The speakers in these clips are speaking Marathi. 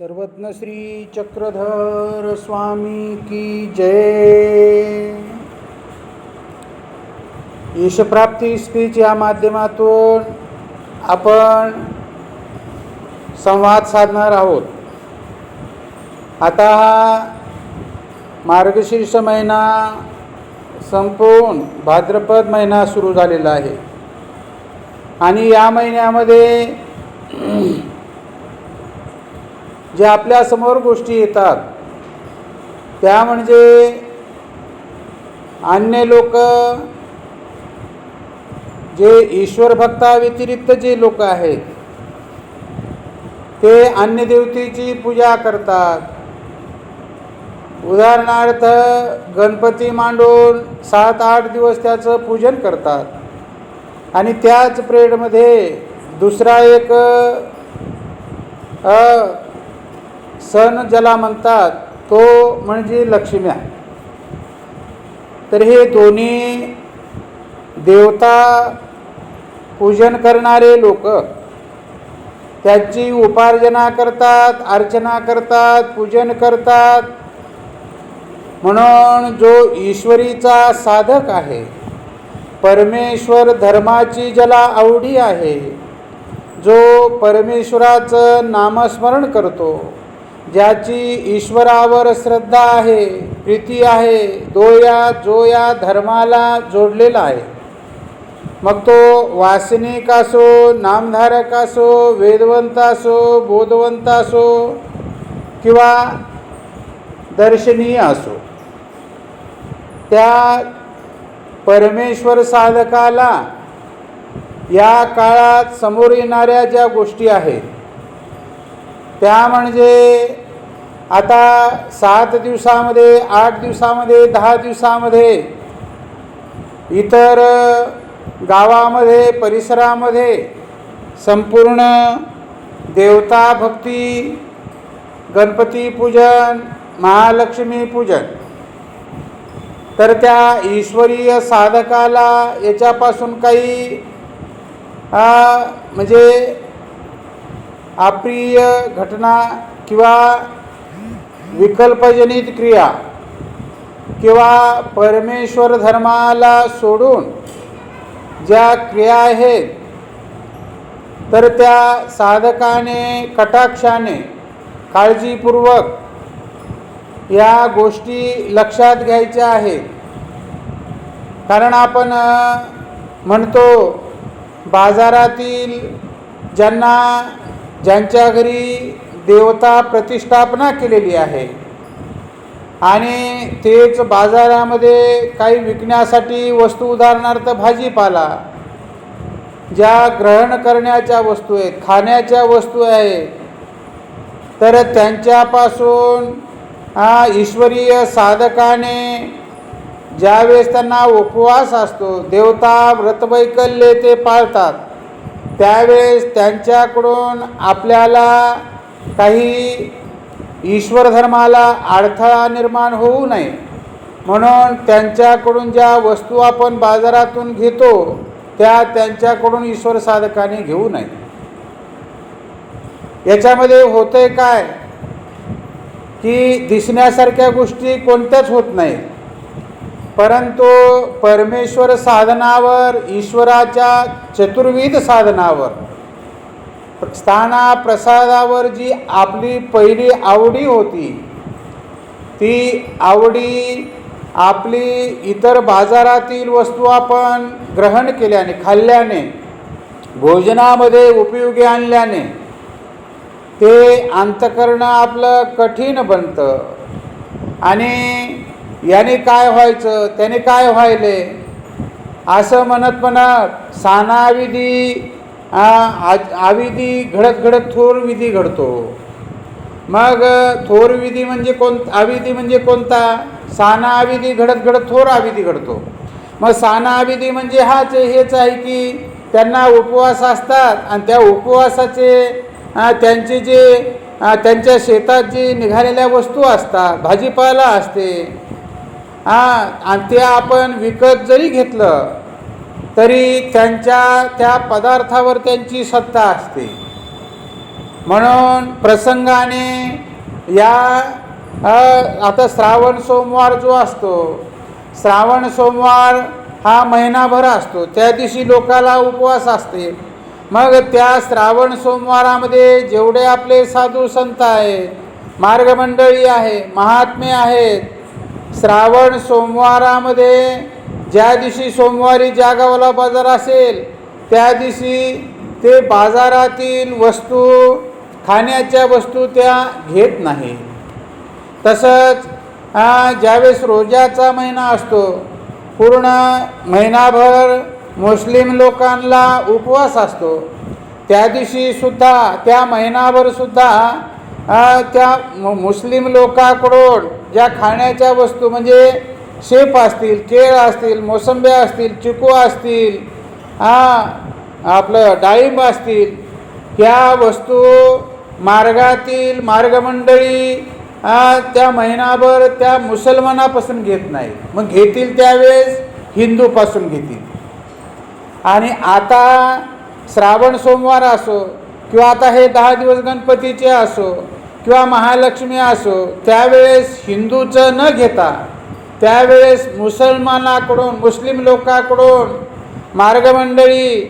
सर्वज्ञ श्री चक्रधर स्वामी की जय। यशप्राप्ती स्पीच या माध्यमातून आपण संवाद साधणार आहोत. आता हा मार्गशीर्ष महिना संपून भाद्रपद महिना सुरू झालेला आहे. आणि या महिन्यामध्ये जे आपल्यासमोर गोष्टी येतात. त्या म्हणजे अन्य लोक जे ईश्वर भक्ताव्यतिरिक्त जे लोक आहेत ते अन्य देवतेची पूजा करतात. उदाहरणार्थ गणपती मांडून सात आठ दिवस त्याचं पूजन करतात. आणि त्याच प्रेडमध्ये दुसरा एक सण ज्याला म्हणतात तो म्हणजे लक्ष्म्या तर हे दोन्ही देवता पूजन करणारे लोक त्याची उपार्जना करतात अर्चना करतात पूजन करतात. म्हणून जो ईश्वरीचा साधक आहे परमेश्वर धर्माची ज्याला आवडी आहे जो परमेश्वराचं नामस्मरण करतो ज्याची ईश्वरावर श्रद्धा आहे प्रीती आहे दो या जो या धर्माला जोडलेला आहे. मग तो वासनिक असो नामधारक असो वेदवंत असो बोधवंत असो किंवा दर्शनीय असो त्या परमेश्वर साधकाला या काळात समोर येणाऱ्या ज्या गोष्टी आहेत त्या म्हणजे आता सात दिवसामध्ये आठ दिवसामध्ये दहा दिवसामध्ये इतर गावामध्ये परिसरामध्ये संपूर्ण देवता भक्ती गणपती पूजन महालक्ष्मी पूजन. तर त्या ईश्वरीय साधकाला याच्यापासून काही म्हणजे अप्रिय घटना किंवा विकल्पजनित क्रिया किंवा परमेश्वर धर्माला सोडून ज्या क्रिया आहेत तर त्या साधकाने कटाक्षाने काळजीपूर्वक या गोष्टी लक्षात घ्यायच्या आहेत. कारण आपण म्हणतो बाजारातील ज्यांना ज्यांच्या घरी देवता प्रतिष्ठापना केलेली आहे. आणि तेच बाजारामध्ये काही विकण्यासाठी वस्तू उदाहरणार्थ भाजीपाला ज्या ग्रहण करण्याच्या वस्तू आहेत खाण्याच्या वस्तू आहेत तर त्यांच्यापासून ईश्वरीय साधकाने ज्यावेळेस त्यांना उपवास असतो देवता व्रतवैकल्य ते पाळतात. त्यावेळेस त्यांच्याकडून आपल्याला काही ईश्वर धर्माला अडथळा निर्माण होऊ नये. म्हणून त्यांच्याकडून ज्या वस्तू आपण बाजारातून घेतो त्या त्यांच्याकडून ईश्वर साधकाने घेऊ नये. याच्यामध्ये होतंय काय? की दिसण्यासारख्या गोष्टी कोणत्याच होत नाहीत. परंतु परमेश्वर साधनावर ईश्वराच्या चतुर्विध साधनावर स्थाना प्रसादावर जी आपली पहिली आवडी होती ती आवडी आपली इतर बाजारातील वस्तू आपण ग्रहण केल्याने खाल्ल्याने भोजनामध्ये उपयोगी आणल्याने ते अंतकरणं आपलं कठीण बनतं. आणि याने काय व्हायचं? त्याने काय व्हायले? असं म्हणत म्हणत सानाविधी आ, आविधी घडत घडत थोर विधी घडतो. मग थोर विधी म्हणजे कोण आविधी म्हणजे कोणता? साना आविधी घडत घडत थोर आविधी घडतो. मग साना आविधी म्हणजे हाच हेच आहे की त्यांना उपवास असतात आणि त्या उपवासाचे त्यांचे जे त्यांच्या शेतात जे निघालेल्या वस्तू असतात भाजीपाला असते हां आणि ते आपण विकत जरी घेतलं तरी त्यांच्या त्या पदार्थावर त्यांची सत्ता असते. म्हणून प्रसंगाने या आता श्रावण सोमवार जो असतो श्रावण सोमवार हा महिनाभर असतो. त्या दिवशी लोकाला उपवास असते. मग त्या श्रावण सोमवारामध्ये जेवढे आपले साधू संत आहेत मार्गमंडळी आहे महात्मे आहेत श्रावण सोमवारामध्ये ज्या दिवशी सोमवारी जागावाला बाजार असेल त्या दिवशी ते बाजारातील वस्तू खाण्याच्या वस्तू त्या घेत नाही. तसंच ज्यावेळेस रोजाचा महिना असतो पूर्ण महिनाभर मुस्लिम लोकांना उपवास असतो त्या दिवशी सुद्धा त्या महिनाभरसुद्धा त्या मुस्लिम लोकांकडून ज्या खाण्याच्या वस्तू म्हणजे शेप असतील केळ असतील मोसंब्या असतील चिकू असतील हां आपलं डाळिंब असतील ह्या वस्तू मार्गातील मार्गमंडळी त्या महिनाभर त्या मुसलमानापासून घेत नाही मग घेतील त्यावेळेस हिंदूपासून घेतील. आणि आता श्रावण सोमवार असो किंवा आता हे दहा दिवस गणपतीचे असो किंवा महालक्ष्मी असो त्यावेळेस हिंदूचं न घेता त्यावेळेस मुसलमानाकडून मुस्लिम लोकांकडून मार्गमंडळी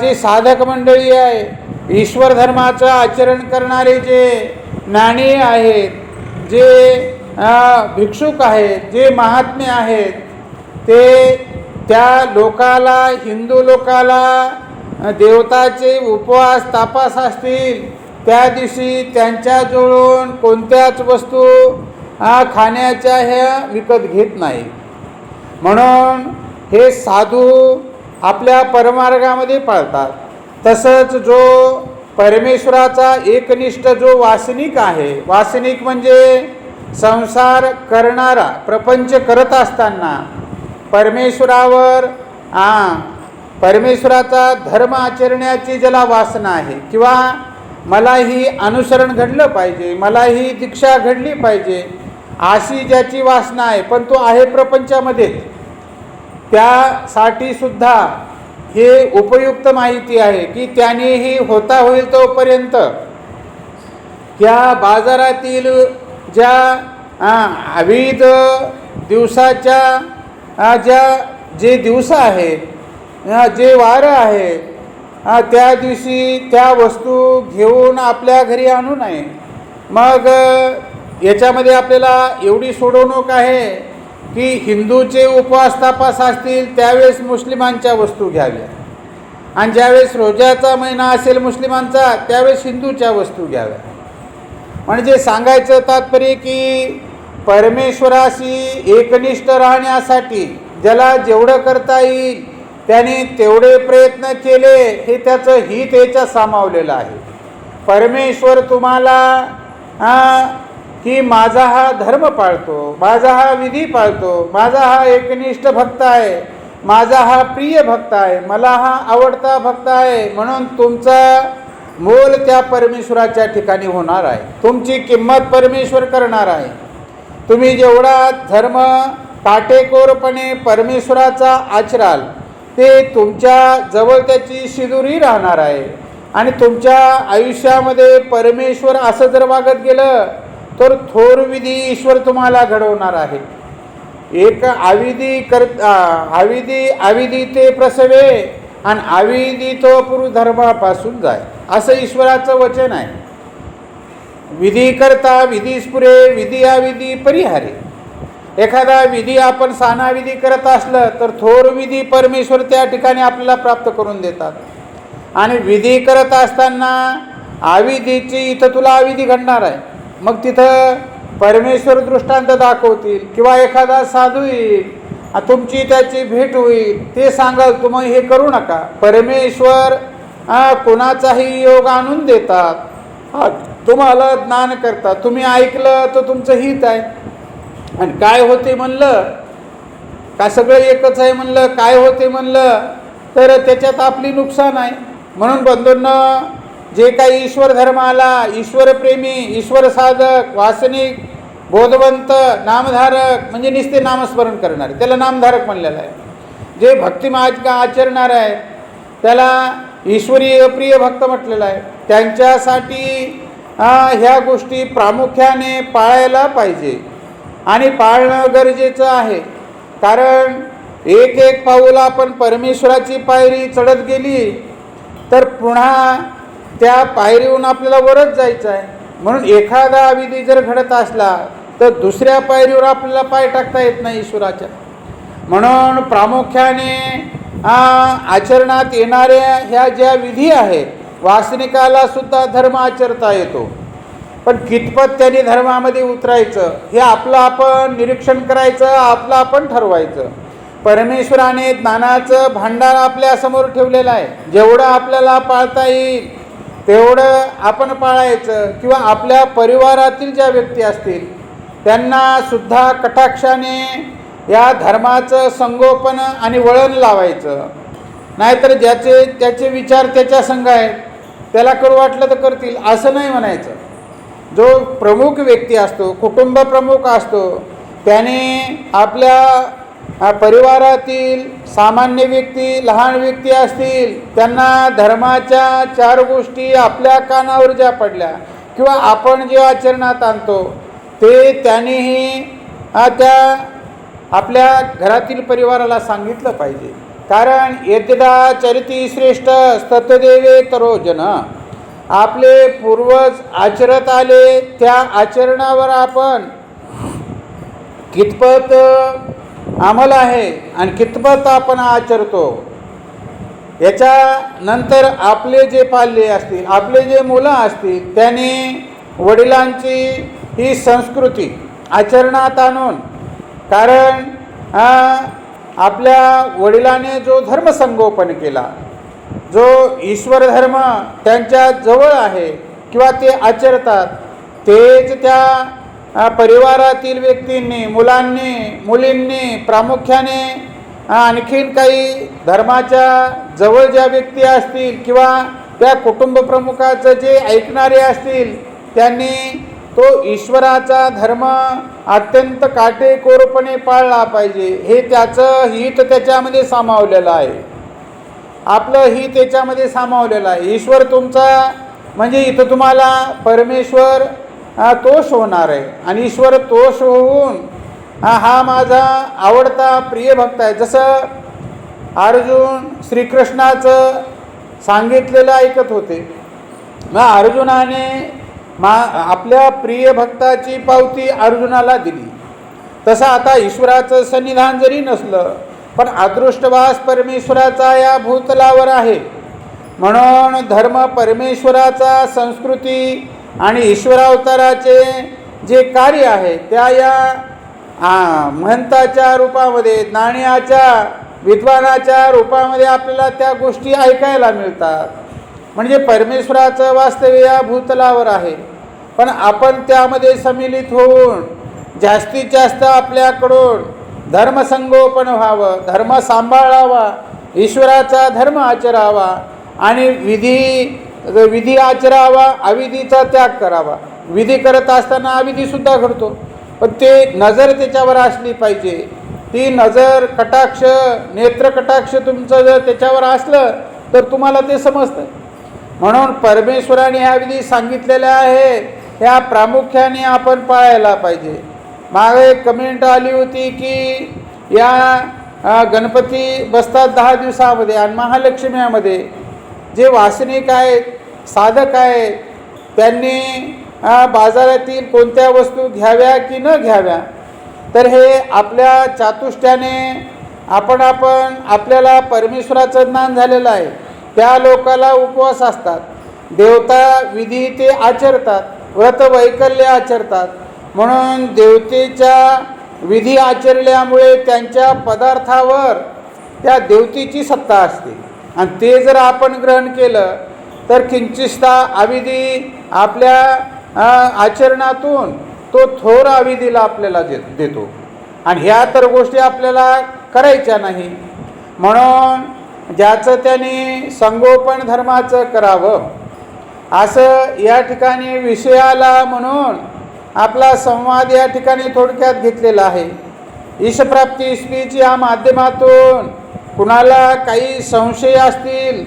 जी साधक मंडळी आहे ईश्वर धर्माचं आचरण करणारे जे ज्ञानी आहेत जे भिक्षुक आहेत जे महात्मे आहेत ते त्या लोकाला हिंदू लोकाला देवताचे उपवास तापास असतील त्या दिवशी त्यांच्याजवळून कोणत्याच वस्तू खाण्याच्या ह्या विकत घेत नाही. म्हणून हे साधू आपल्या परमार्गामध्ये पाळतात. तसंच जो परमेश्वराचा एकनिष्ठ जो वासनिक आहे वासनिक म्हणजे संसार करणारा प्रपंच करत असताना परमेश्वरावर आ परमेश्वराचा धर्म आचरण्याची ज्याला वासना आहे किंवा मला ही अनुसरण घडलं पाहिजे मला ही दीक्षा घडली पाहिजे अशी ज्याची वासना आहे पण तो आहे प्रपंचामध्ये. त्यासाठी सुद्धा हे उपयुक्त माहिती आहे की त्यानेही होता होईल तोपर्यंत. या बाजारातील ज्या विविध दिवसाच्या ज्या जे दिवस आहेत जे वारं आहे त्या दिवशी त्या वस्तू घेऊन आपल्या घरी आणू नये. मग याच्यामध्ये आपल्याला एवढी सोडवणूक आहे की हिंदूचे उपवास तापास असतील त्यावेळेस मुस्लिमांच्या वस्तू घ्याव्या. आणि ज्यावेळेस रोजाचा महिना असेल मुस्लिमांचा त्यावेळेस हिंदूच्या वस्तू घ्याव्या. म्हणजे सांगायचं तात्पर्य की परमेश्वराशी एकनिष्ठ राहण्यासाठी ज्याला जेवढं करता येईल त्याने तेवढे प्रयत्न केले हे त्याचं हित याच्या सामावलेलं आहे. परमेश्वर तुम्हाला आ, की माझा हा धर्म पाळतो माझा हा विधी पाळतो माझा हा एकनिष्ठ भक्त आहे माझा हा प्रिय भक्त आहे मला हा आवडता भक्त आहे म्हणून तुमचा मोल त्या परमेश्वराच्या ठिकाणी होणार आहे. तुमची किंमत परमेश्वर करणार आहे. तुम्ही जेवढा धर्म काटेकोरपणे परमेश्वराचा आचराल ते तुमच्या जवळ त्याची शिदुरी राहणार आहे. आणि तुमच्या आयुष्यामध्ये परमेश्वर असं जर वागत गेलं तर थोर विधी ईश्वर तुम्हाला घडवणार आहे. एक आविधी कर आविधी आविधी ते प्रसवे आणि आविधी तो पुरुष धर्मापासून जाय. असं ईश्वराचं वचन आहे. विधी करता विधीस पुरे विधी आविधी परिहारे. एखादा विधी आपण सानाविधी करत असलं तर थोर विधी परमेश्वर त्या ठिकाणी आपल्याला प्राप्त करून देतात. आणि विधी करत असताना आविधीची इथं तुला आविधी घडणार आहे. मग तिथं परमेश्वर दृष्टांत दाखवतील किंवा एखादा साधू येईल तुमची त्याची भेट होईल ते सांगाल तुम्ही हे करू नका. परमेश्वर कुणाचाही कोणाचाही योग आणून देतात. तुम्हाला ज्ञान करतात. तुम्ही ऐकलं तर तुमचं हित आहे. आणि काय होते म्हणलं? का सगळं एकच आहे म्हणलं? काय होते म्हणलं? तर त्याच्यात आपली नुकसान आहे. म्हणून बंधूंना जे काही ईश्वर धर्माला ईश्वरप्रेमी ईश्वर साधक वासनिक बोधवंत नामधारक म्हणजे निस्ते नामस्मरण करणारे. त्याला नामधारक म्हणलेलं आहे. जे भक्तिमार्ग आचरणार आहे त्याला ईश्वरीय प्रिय भक्त म्हटलेलं आहे. त्यांच्यासाठी ह्या गोष्टी प्रामुख्याने पाळायला पाहिजे. आणि पाळणं गरजेचं आहे. कारण एक एक पाऊल आपण परमेश्वराची पायरी चढत गेली तर पुन्हा त्या पायरीहून आपल्याला वरच जायचं आहे. म्हणून एखादा विधी जर घडत असला तर दुसऱ्या पायरीवर आपल्याला पाय टाकता येत नाही ईश्वराच्या. म्हणून प्रामुख्याने आचरणात येणाऱ्या ह्या ज्या विधी आहेत वासनिकाला सुद्धा धर्म आचरता येतो. पण कितपत त्यांनी धर्मामध्ये उतरायचं हे आपलं आपण निरीक्षण करायचं आपलं आपण ठरवायचं. परमेश्वराने ज्ञानाचं भांडार आपल्यासमोर ठेवलेलं आहे. जेवढं आपल्याला पाळता येईल तेवढं आपण पाळायचं. किंवा आपल्या परिवारातील ज्या व्यक्ती असतील त्यांना सुद्धा कटाक्षाने या धर्माचं संगोपन आणि वळण लावायचं. नाहीतर ज्याचे त्याचे विचार त्याच्या संघ आहेत त्याला करू वाटलं तर करतील असं नाही म्हणायचं. जो प्रमुख व्यक्ती असतो कुटुंब प्रमुख असतो त्याने आपल्या परिवारातील सामान्य व्यक्ती लहान व्यक्ती असतील त्यांना धर्माच्या चार गोष्टी आपल्या कानावर ज्या पडल्या किंवा आपण जे आचरणात आणतो ते त्यांनीही त्या आपल्या घरातील परिवाराला सांगितलं पाहिजे. कारण यद्यदा चरिती श्रेष्ठ स्ततदेवे तरोजन आपले पूर्वज आचरत आले त्या आचरणावर आपण कितपत अंमल आहे आणि कितपत आपण आचरतो? याच्यानंतर आपले जे पाल्य असतील आपले जे मुलं असतील त्यांनी वडिलांची ही संस्कृती आचरणात आणून कारण आपल्या वडिलाने जो धर्मसंगोपन केला जो ईश्वर धर्म त्यांच्या जवळ आहे किंवा ते आचरतात तेच त्या परिवारातील व्यक्तींनी मुलांनी मुलींनी प्रामुख्याने आणखीन काही धर्माच्या जवळ ज्या व्यक्ती असतील किंवा त्या कुटुंब प्रमुखाचं जे ऐकणारे असतील त्यांनी तो ईश्वराचा धर्म अत्यंत काटेकोरपणे पाळला पाहिजे. हे त्याचं हित त्याच्यामध्ये सामावलेलं आहे. आपलं ही त्याच्यामध्ये सामावलेलं आहे. ईश्वर तुमचा म्हणजे इथं तुम्हाला परमेश्वर तोष होणार आहे. आणि ईश्वर तोष होऊन हा हा माझा आवडता प्रिय भक्त आहे. जसं अर्जुन श्रीकृष्णाचं सांगितलेलं ऐकत होते. मग अर्जुनाने मा आपल्या प्रिय भक्ताची पावती अर्जुनाला दिली. तसं आता ईश्वराचं सन्निधान जरी नसलं पण अदृष्टवास परमेश्वराचा या भूतलावर आहे. म्हणून धर्म परमेश्वराचा संस्कृती आणि ईश्वरावताराचे जे कार्य आहे त्या या महंताच्या रूपामध्ये नाण्याच्या विद्वानाच्या रूपामध्ये आपल्याला त्या गोष्टी ऐकायला मिळतात. म्हणजे परमेश्वराचं वास्तव्य या भूतलावर आहे. पण आपण त्यामध्ये सम्मिलित होऊन जास्तीत जास्त आपल्याकडून धर्मसंगोपन व्हावं धर्म सांभाळावा ईश्वराचा धर्म आचरावा आणि विधी विधी आचरावा अविधीचा त्याग करावा. विधी करत असताना अविधीसुद्धा घडतो. पण ते नजर त्याच्यावर असली पाहिजे. ती नजर कटाक्ष नेत्रकटाक्ष तुमचं जर त्याच्यावर असलं तर तुम्हाला ते समजतं. म्हणून परमेश्वराने ह्या विधी सांगितलेल्या आहे ह्या प्रामुख्याने आपण पाळायला पाहिजे. मागे एक कमेंट आली होती की या गणपती बसतात दहा दिवसामध्ये आणि महालक्ष्म्यामध्ये जे वासनिक आहेत साधक आहेत त्यांनी बाजारातील कोणत्या वस्तू घ्याव्या की न घ्याव्या तर हे आपल्या चातुष्ट्याने आपण आपण आपल्याला परमेश्वराचं ज्ञान झालेलं आहे. त्या लोकाला उपवास असतात. देवता विधी ते आचरतात. व्रत वैकल्य आचरतात. म्हणून देवतेच्या विधी आचरल्यामुळे त्यांच्या पदार्थावर त्या देवतेची सत्ता असते. आणि ते जर आपण ग्रहण केलं तर किंचिस्ता अविधी आपल्या आचरणातून तो थोर अविधीला आपल्याला दे देतो. आणि ह्या तर गोष्टी आपल्याला करायच्या नाही. म्हणून ज्याचं त्यांनी संगोपन धर्माचं करावं असं या ठिकाणी विषयाला म्हणून आपला संवाद या ठिकाणी थोडक्यात घेतलेला आहे. ईशप्राप्ती स्पीच या माध्यमातून कुणाला काही संशय असतील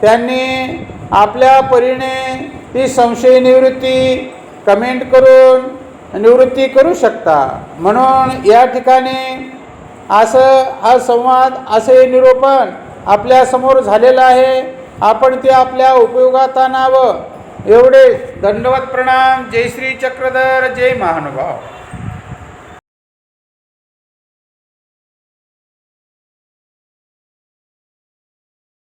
त्यांनी आपल्या परीने ती संशय निवृत्ती कमेंट करून निवृत्ती करू शकता. म्हणून या ठिकाणी असं हा संवाद असे निरूपण आपल्यासमोर झालेलं आहे. आपण ते आपल्या उपयोगात आणावं. एवढे दंडवत प्रणाम जय श्री चक्रधर जय महानुभाव.